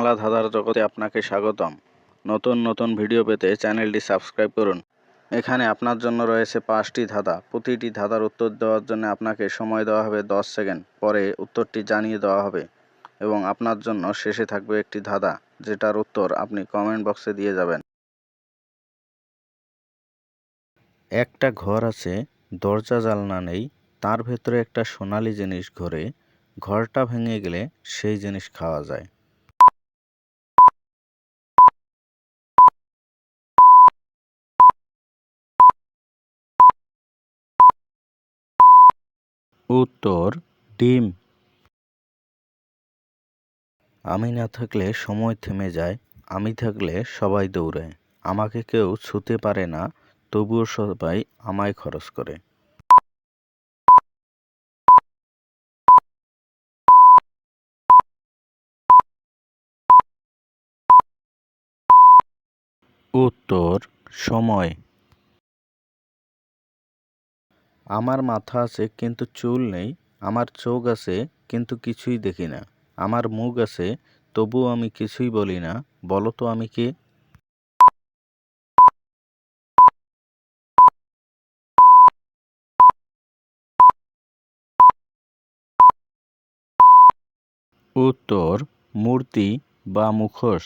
বাংলা ধাঁধার জগতে আপনাকে স্বাগতম। নতুন নতুন ভিডিও পেতে চ্যানেলটি সাবস্ক্রাইব করুন। এখানে আপনার জন্য রয়েছে পাঁচটি ধাঁধা। প্রতিটি ধাঁধার উত্তর দেওয়ার জন্য আপনাকে সময় দেওয়া হবে দশ সেকেন্ড। পরে উত্তরটি জানিয়ে দেওয়া হবে এবং আপনার জন্য শেষে থাকবে একটি ধাঁধা, যেটার উত্তর আপনি কমেন্ট বক্সে দিয়ে যাবেন। একটা ঘর আছে, দরজা জালনা নেই, তার ভেতরে একটা সোনালি জিনিস ঘরে, ঘরটা ভেঙে গেলে সেই জিনিস খাওয়া যায়। উত্তর, ডিম। আমি না থাকলে সময় থেমে যায়, আমি থাকলে সবাই দৌড়ায়। আমাকে কেউ ছুতে পারে না, তবুও সবাই আমায় খরচ করে। উত্তর, সময়। আমার মাথা আছে কিন্তু চুল নেই, আমার চোখ আছে কিন্তু কিছুই দেখি না, আমার মুখ আছে তবুও আমি কিছুই বলি না, বলো তো আমি কে? উত্তর, মূর্তি বা মুখোশ।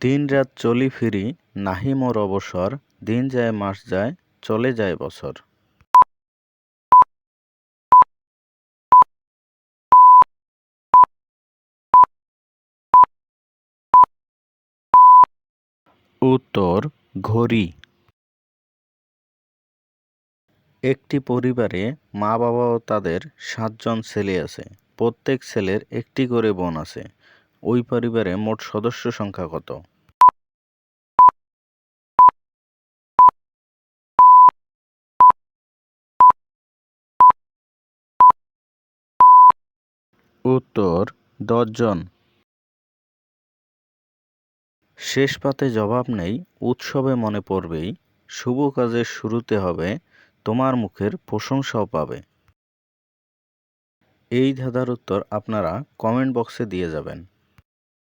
দিন রাত চলি ফিরি, নাহি মোর অবসর, দিন যায় মাস যায় চলে যায় বছর। উত্তর, ঘড়ি। একটি পরিবারে মা বাবা ও তাদের সাতজন ছেলে আছে। প্রত্যেক ছেলের একটি করে বোন আছে। ওই পরিবারে মোট সদস্য সংখ্যা কত? উত্তর, দশজন। শেষ পাতে জবাব নেই, উৎসবে মনে পড়বেই, শুভ কাজের শুরুতে হবে, তোমার মুখের প্রশংসাও পাবে। এই ধাঁধার উত্তর আপনারা কমেন্ট বক্সে দিয়ে যাবেন।